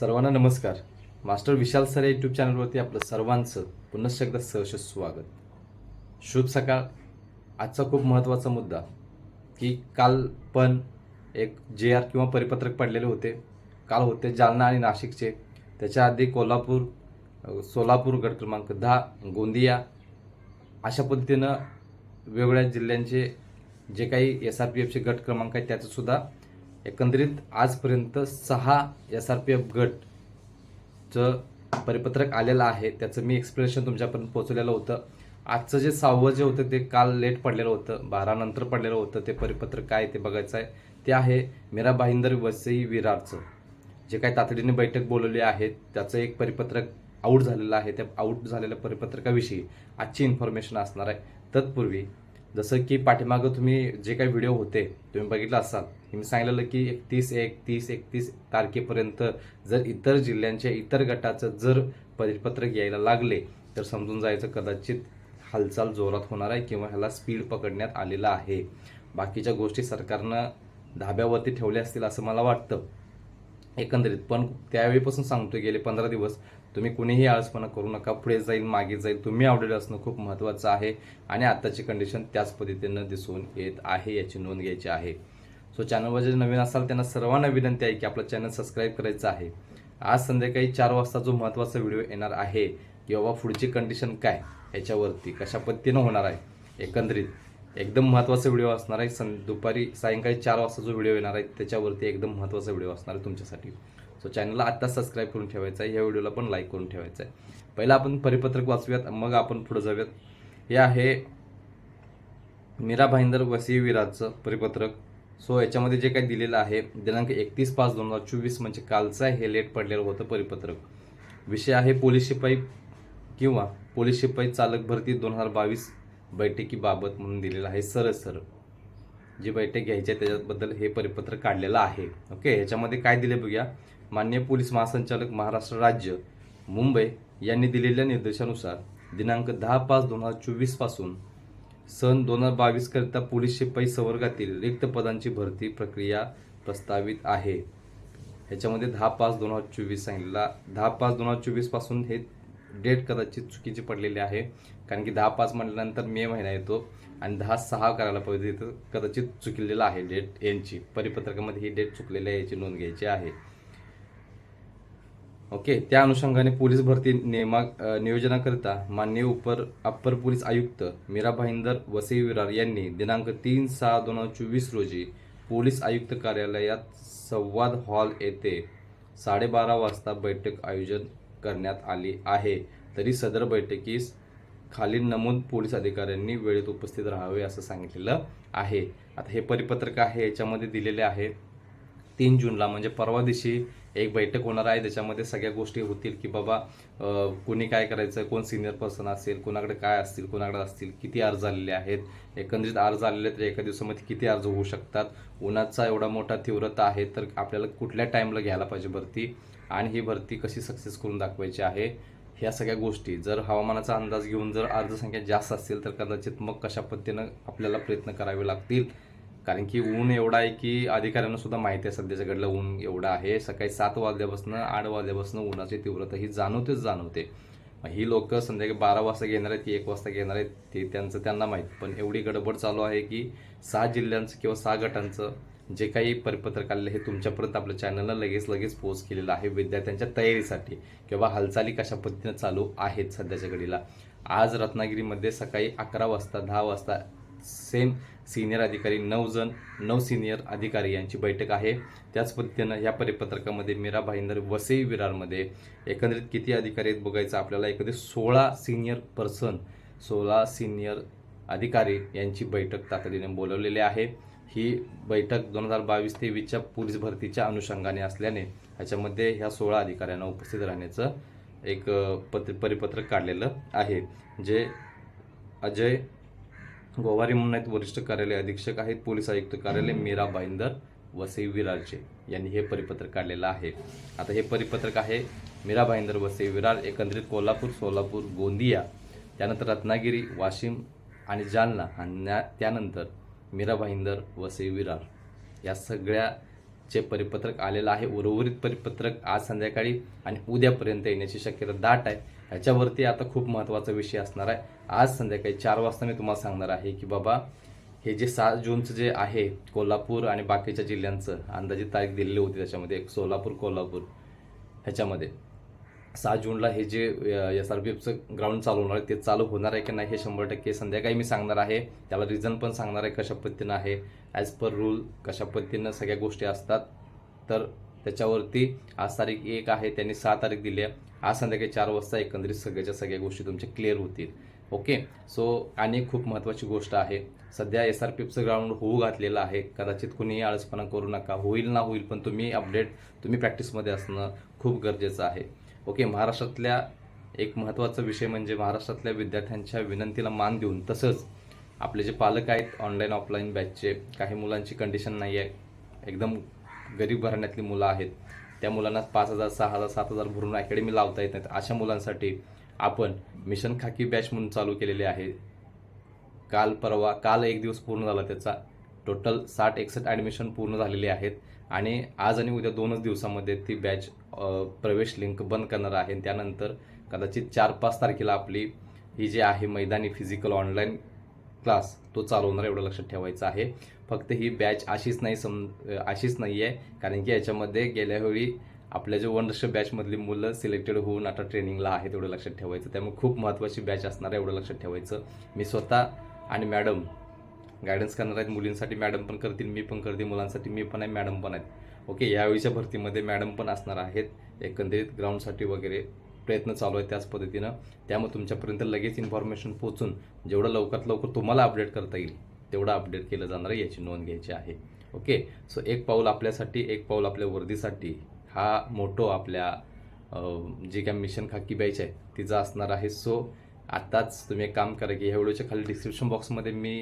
सर्वांना नमस्कार. Master Vishal sir या यूट्यूब चॅनलवरती आपलं सर्वांचं पुनश्च एकदा सहर्ष स्वागत. शुभ सकाळ. आजचा खूप महत्त्वाचा मुद्दा की काल पण एक जे आर किंवा परिपत्रक पडलेले होते. काल होते जालना आणि नाशिकचे. त्याच्या आधी कोल्हापूर सोलापूर गट क्रमांक दहा गोंदिया. अशा पद्धतीनं वेगवेगळ्या जिल्ह्यांचे जे काही एस आर पी एफचे गट क्रमांक आहेत त्याचंसुद्धा एकंदरीत आजपर्यंत सहा एस आर पी एफ गटचं परिपत्रक आलेलं आहे. त्याचं मी एक्सप्लेनेशन तुमच्यापर्यंत पोहोचलेलं होतं. आजचं जे सहावं जे होतं ते काल लेट पडलेलं होतं. बारानंतर पडलेलं होतं. ते परिपत्रक काय ते बघायचं आहे. ते आहे मीरा भाईंदर वसई विरारचं. जे काही तातडीने बैठक बोलवली आहे त्याचं एक परिपत्रक आऊट झालेलं आहे. त्या आऊट झालेल्या परिपत्रकाविषयी आजची इन्फॉर्मेशन असणार आहे. तत्पूर्वी जसं की पाठीमागं तुम्ही जे काही व्हिडिओ होते तुम्ही बघितलं असाल मी सांगितलेलं की एकतीस एक तीस एकतीस तारखेपर्यंत जर इतर जिल्ह्यांच्या इतर गटाचं जर परिपत्रक यायला लागले तर समजून जायचं कदाचित हालचाल जोरात होणार आहे किंवा ह्याला स्पीड पकडण्यात आलेला आहे. बाकीच्या गोष्टी सरकारनं धाब्यावरती ठेवल्या असतील असं मला वाटतं. एकंदरीत पण त्यावेळीपासून सांगतोय गेले पंधरा दिवस तुम्ही कुणीही आळसपणा करू नका पुढे जाईल मागे जाईल. तुम्ही आवडेल असणं खूप महत्त्वाचं आहे आणि आत्ताची कंडिशन त्याच पद्धतीनं दिसून येत आहे याची नोंद घ्यायची आहे. सो चॅनलवर जे नवीन असाल त्यांना सर्वांना विनंती आहे की आपलं चॅनल सबस्क्राईब करायचं आहे. आज संध्याकाळी चार वाजता जो महत्त्वाचा व्हिडिओ येणार आहे की बाबा पुढची कंडिशन काय? याच्यावरती कशा पद्धतीनं होणार आहे? एकंदरीत एकदम महत्त्वाचा व्हिडिओ असणार आहे. सं दुपारी सायंकाळी चार वाजता जो व्हिडिओ येणार आहे त्याच्यावरती एकदम महत्त्वाचा व्हिडिओ असणार आहे तुमच्यासाठी. सो चॅनलला आत्ताच सबस्क्राईब करून ठेवायचं आहे. या व्हिडिओला पण लाईक करून ठेवायचं आहे. पहिला आपण परिपत्रक वाचूयात मग आपण पुढे जाऊयात. हे आहे मीरा भाईंदर वसी विराजचं परिपत्रक. सो याच्यामध्ये जे काही दिलेलं आहे दिनांक एकतीस पाच दोन हजार चोवीस म्हणजे कालचं हे लेट पडलेलं होतं परिपत्रक. विषय आहे पोलीस शिपाई किंवा पोलीस शिपाई चालक भरती दोन हजार बावीस बैठकीबाबत म्हणून दिलेलं आहे सरळ सरळ. जी बैठक घ्यायची आहे त्याच्याबद्दल हे परिपत्र काढलेलं आहे. ओके ह्याच्यामध्ये काय दिले बघूया. मान्य पोलीस महासंचालक महाराष्ट्र राज्य मुंबई यांनी दिलेल्या निर्देशानुसार दिनांक दहा पाच दोन हजार चोवीसपासून सन दोन हजार बावीस करिता पोलीस शिपाई संवर्गातील रिक्त पदांची भरती प्रक्रिया प्रस्तावित आहे. ह्याच्यामध्ये दहा पाच दोन हजार चोवीस सांगितलेला दहा पाच दोन हजार चोवीसपासून हे डेट कदाचित चुकीची पडलेली आहे कारण की दहा पाच म्हटल्यानंतर मे महिना येतो आणि दहा सहा करायला पाहिजे तर कदाचित चुकलेलं आहे डेट यांची. परिपत्रकामध्ये ही डेट चुकलेली आहे याची नोंद घ्यायची आहे. ओके त्या अनुषंगाने पोलीस भरती नियमा नियोजनाकरिता मान्य उपर अप्पर पोलीस आयुक्त मीरा भाईंदर वसई विरार यांनी दिनांक तीन सहा दोन हजार चोवीस रोजी पोलीस आयुक्त कार्यालयात संवाद हॉल येथे साडेबारा वाजता बैठक आयोजन करण्यात आली आहे. तरी सदर बैठकीस खालील नमूद पोलीस अधिकाऱ्यांनी वेळेत उपस्थित राहावे असं सांगितलेलं आहे. आता हे परिपत्रक आहे याच्यामध्ये दिलेले आहे. तीन जूनला म्हणजे परवा दिवशी एक बैठक होणार आहे. त्याच्यामध्ये सगळ्या गोष्टी होतील की बाबा कोणी काय करायचं कोण सिनियर पर्सन असेल कोणाकडे काय असतील कोणाकडे असतील किती अर्ज आलेले आहेत. एकंदरीत अर्ज आलेले तर एका दिवसामध्ये किती अर्ज होऊ शकतात? उन्हाचा एवढा मोठा तीव्रता आहे तर आपल्याला कुठल्या टाईमला घ्यायला पाहिजे भरती? आणि ही भरती कशी सक्सेस करून दाखवायची आहे? ह्या सगळ्या गोष्टी जर हवामानाचा अंदाज घेऊन जर अर्जसंख्या जास्त असेल तर कदाचित मग कशा पद्धतीनं आपल्याला प्रयत्न करावे लागतील? कारण की ऊन एवढा आहे की अधिकाऱ्यांना सुद्धा माहिती आहे सध्याच्या घडलं ऊन एवढं आहे. सकाळी सात वाजल्यापासून आठ वाजल्यापासून उन्हाची तीव्रता ही जाणवतेच जाणवते. ही लोक संध्याकाळी बारा वाजता घेणार आहेत की एक वाजता घेणार आहेत ते त्यांचं त्यांना माहीत. पण एवढी गडबड चालू आहे की सहा जिल्ह्यांचं किंवा सहा गटांचं जे काही परिपत्रक आलेलं हे तुमच्यापर्यंत आपल्या चॅनलला लगेच लगेच पोस्ट केलेलं आहे विद्यार्थ्यांच्या तयारीसाठी. किंवा हालचाली कशा पद्धतीनं चालू आहेत सध्याच्या घडीला? आज रत्नागिरीमध्ये सकाळी अकरा वाजता दहा वाजता सेम सिनियर अधिकारी नऊ जण नऊ सिनियर अधिकारी यांची बैठक आहे. त्याच पद्धतीनं या परिपत्रकामध्ये मीरा भाईंदर वसई विरारमध्ये एकंदरीत किती अधिकारी आहेत बघायचं आपल्याला एकंदरीत सोळा सिनियर पर्सन सोळा सिनियर अधिकारी यांची बैठक तातडीने बोलवलेली आहे. ही बैठक दोन हजार बावीस तेवीसच्या पोलीस भरतीच्या अनुषंगाने असल्याने ह्याच्यामध्ये ह्या सोळा अधिकाऱ्यांना उपस्थित राहण्याचं एक पत्र परिपत्रक काढलेलं आहे. जे अजय गोवारी म्हणून आहेत वरिष्ठ कार्यालय अधीक्षक आहेत पोलीस आयुक्त कार्यालय मीरा बाईंदर वसई विरारचे यांनी हे परिपत्रक काढलेलं आहे. आता हे परिपत्रक आहे मीरा भाईंदर वसई विरार एकंदरीत कोल्हापूर सोलापूर गोंदिया त्यानंतर रत्नागिरी वाशिम आणि जालना आणि त्यानंतर मीरा भाईंदर वसई विरार या सगळ्याचे परिपत्रक आलेलं आहे. उर्वरित परिपत्रक आज संध्याकाळी आणि उद्यापर्यंत येण्याची शक्यता दाट आहे. ह्याच्यावरती आता खूप महत्त्वाचा विषय असणार आहे. आज संध्याकाळी चार वाजता मी तुम्हाला सांगणार आहे की बाबा हे जे सात जूनचं जे आहे कोल्हापूर आणि बाकीच्या जिल्ह्यांचं अंदाजे तारीख दिलेली होती त्याच्यामध्ये एक सोलापूर कोल्हापूर ह्याच्यामध्ये. सहा जूनला हे जे एस आर पी एफचं ग्राउंड चालू होणार आहे ते चालू होणार आहे की नाही हे शंभर टक्के संध्याकाळी मी सांगणार आहे. त्याला रिझन पण सांगणार आहे कशा पद्धतीनं आहे. ॲज पर रूल कशा पद्धतीनं सगळ्या गोष्टी असतात. तर त्याच्यावरती आज तारीख एक आहे त्यांनी सहा तारीख दिली आहे. आज संध्याकाळी चार वाजता एकंदरीत सगळ्याच्या सगळ्या गोष्टी तुमच्या क्लिअर होतील. ओके सो आणि एक खूप महत्त्वाची गोष्ट आहे सध्या एस आर पीचं ग्राउंड होऊ घातलेलं आहे. कदाचित कुणीही आळसपणा करू नका. होईल ना होईल पण तुम्ही अपडेट तुम्ही प्रॅक्टिसमध्ये असणं खूप गरजेचं आहे. ओके महाराष्ट्रातल्या एक महत्त्वाचा विषय म्हणजे महाराष्ट्रातल्या विद्यार्थ्यांच्या विनंतीला मान देऊन तसंच आपले जे पालक आहेत ऑनलाईन ऑफलाईन बॅचचे काही मुलांची कंडिशन नाही आहे एकदम गरीब घराण्यातली मुलं आहेत. त्या मुलांना पाच हजार सहा हजार सात हजार भरून अकॅडमी लावता येत नाहीत. अशा मुलांसाठी आपण मिशन खाकी बॅच म्हणून चालू केलेले आहे. काल परवा काल एक दिवस पूर्ण झाला त्याचा. टोटल साठ एकसष्ट ॲडमिशन पूर्ण झालेले आहेत. आणि आज आणि उद्या दोनच दिवसामध्ये ती बॅच प्रवेश लिंक बंद करणार आहे. आणि त्यानंतर कदाचित चार पाच तारखेला आपली ही जी आहे मैदानी फिजिकल ऑनलाईन क्लास तो चालवणार एवढं लक्षात ठेवायचं आहे. फक्त ही बॅच अशीच नाही सम अशीच नाही आहे कारण की याच्यामध्ये गेल्या वेळी आपल्या जे वन बॅचमधली मुलं सिलेक्टेड होऊन आता ट्रेनिंगला आहेत एवढं लक्षात ठेवायचं. त्यामुळे खूप महत्त्वाची बॅच असणार आहे एवढं लक्षात ठेवायचं. मी स्वतः आणि मॅडम गायडन्स करणार आहेत. मुलींसाठी मॅडम पण करतील मी पण करते. मुलांसाठी मी पण आहे मॅडम पण आहेत. ओके यावेळीच्या भरतीमध्ये मॅडम पण असणार आहेत. एकंदरीत ग्राउंडसाठी वगैरे प्रयत्न चालू आहे त्याच पद्धतीनं. त्यामुळे तुमच्यापर्यंत लगेच इन्फॉर्मेशन पोहोचून जेवढं लवकरात लवकर तुम्हाला अपडेट करता येईल तेवढं अपडेट केलं जाणार आहे याची नोंद घ्यायची आहे. ओके सो एक पाऊल आपल्यासाठी एक पाऊल आपल्या वर्दीसाठी हा मोठो आपल्या जे काय मिशन खाकी बॅच आहे तिचा असणार आहे. सो आत्ताच तुम्ही एक काम करा की ह्या व्हिडिओच्या खाली डिस्क्रिप्शन बॉक्समध्ये मी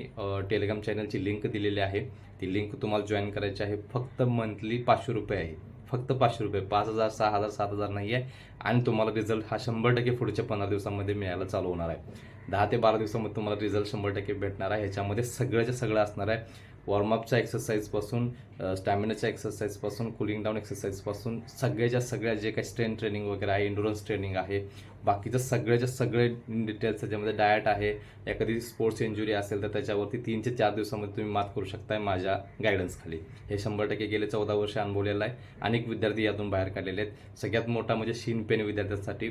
टेलिग्राम चॅनलची लिंक दिलेली आहे. ती लिंक तुम्हाला जॉईन करायची आहे. फक्त मंथली पाचशे रुपये आहे. फक्त पाचशे रुपये. पाच हजार सहा हजार सात हजार नाही आहे आणि तुम्हाला रिझल्ट हा शंभर टक्के पुढच्या पंधरा दिवसामध्ये मिळायला चालू होणार आहे. दहा ते बारा दिवसामध्ये तुम्हाला रिझल्ट शंभर टक्के भेटणार आहे. ह्याच्यामध्ये सगळ्याच्या सगळं असणार आहे. वॉर्मअपच्या एक्सरसाइजपासून स्टॅमिनाच्या एक्सरसाइजपासून कुलिंग डाऊन एक्सरसाइजपासून सगळ्याच्या सगळ्या जे काही स्ट्रेंथ ट्रेनिंग वगैरे आहे इंडोरन्स ट्रेनिंग आहे बाकीचं सगळ्याच्या सगळे डिटेल्स त्याच्यामध्ये डायट आहे एखादी स्पोर्ट्स इंजुरी असेल तर त्याच्यावरती तीन ते चार दिवसामध्ये तुम्ही मात करू शकताय माझ्या गायडन्सखाली हे शंभर टक्के गेले चौदा वर्ष अनुभवलेलं आहे. अनेक विद्यार्थी यातून बाहेर काढलेले आहेत. सगळ्यात मोठा म्हणजे शीन पेन विद्यार्थ्यांसाठी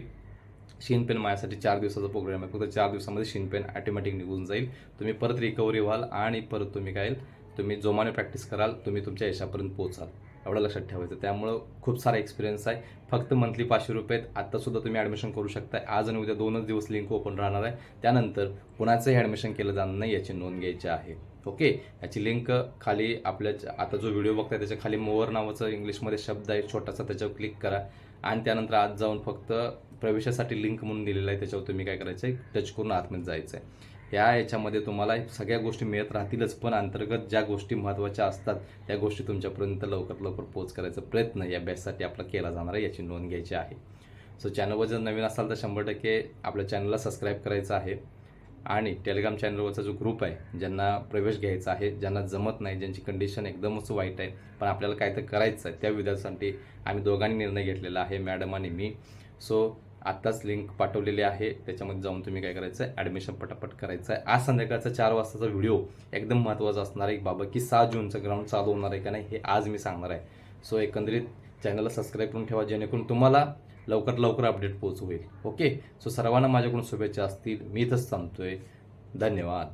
पेन माझ्यासाठी चार दिवसाचा प्रोग्राम आहे. फक्त चार दिवसामध्ये शीन पेन ॲटोमॅटिक निघून जाईल. तुम्ही परत रिकव्हरी व्हाल आणि परत तुम्ही काय तुम्ही जोमाने प्रॅक्टिस कराल तुम्ही तुमच्या यशापर्यंत पोहोचाल. एवढं लक्षात ठेवायचं. त्यामुळं खूप सारा एक्सपिरियन्स आहे. फक्त मंथली पाचशे रुपये आहेत आत्तासुद्धा तुम्ही ॲडमिशन करू शकता आज आणि उद्या दोनच दिवस लिंक ओपन राहणार आहे. त्यानंतर कुणाचंही ॲडमिशन केलं जाणार नाही याची नोंद घ्यायची आहे. ओके याची लिंक खाली आपल्या आता जो व्हिडिओ बघताय त्याच्याखाली मोवर नावाचं इंग्लिशमध्ये शब्द आहे छोटासा त्याच्यावर क्लिक करा. आणि त्यानंतर आज जाऊन फक्त प्रवेशासाठी लिंक म्हणून दिलेलं आहे त्याच्यावर तुम्ही काय करायचं आहे टच करून आतमध्ये जायचं आहे या याच्यामध्ये तुम्हाला सगळ्या गोष्टी मिळत राहतीलच पण अंतर्गत ज्या गोष्टी महत्त्वाच्या असतात त्या गोष्टी तुमच्यापर्यंत लवकर लवकर पोच करायचा प्रयत्न या बॅचसाठी आपला केला जाणार आहे याची नोंद घ्यायची आहे. सो चॅनलवर जर नवीन असाल तर शंभर टक्के आपल्या चॅनलला सबस्क्राईब करायचं आहे. आणि टेलिग्राम चॅनलवरचा जो ग्रुप आहे ज्यांना प्रवेश घ्यायचा आहे ज्यांना जमत नाही ज्यांची कंडिशन एकदमच वाईट आहे पण आपल्याला काय तर करायचं आहे त्या विद्यार्थ्यांसाठी आम्ही दोघांनी निर्णय घेतलेला आहे मॅडम आणि मी. सो आत्ताच लिंक पाठवलेली आहे. त्याच्यामध्ये जाऊन तुम्ही काय करायचं आहे ॲडमिशन पटापट करायचं आहे आज संध्याकाळचा चार वाजताचा व्हिडिओ एकदम महत्त्वाचा असणार आहे. बाबा की सहा जूनचं ग्राउंड चालू होणार आहे का नाही हे आज मी सांगणार आहे. सो एकंदरीत चॅनलला सबस्क्राईब करून ठेवा जेणेकरून तुम्हाला लवकरात लवकर अपडेट पोहोच होईल. ओके सो सर्वांना माझ्याकडून शुभेच्छा असतील. मी इथंच थांबतोय. धन्यवाद.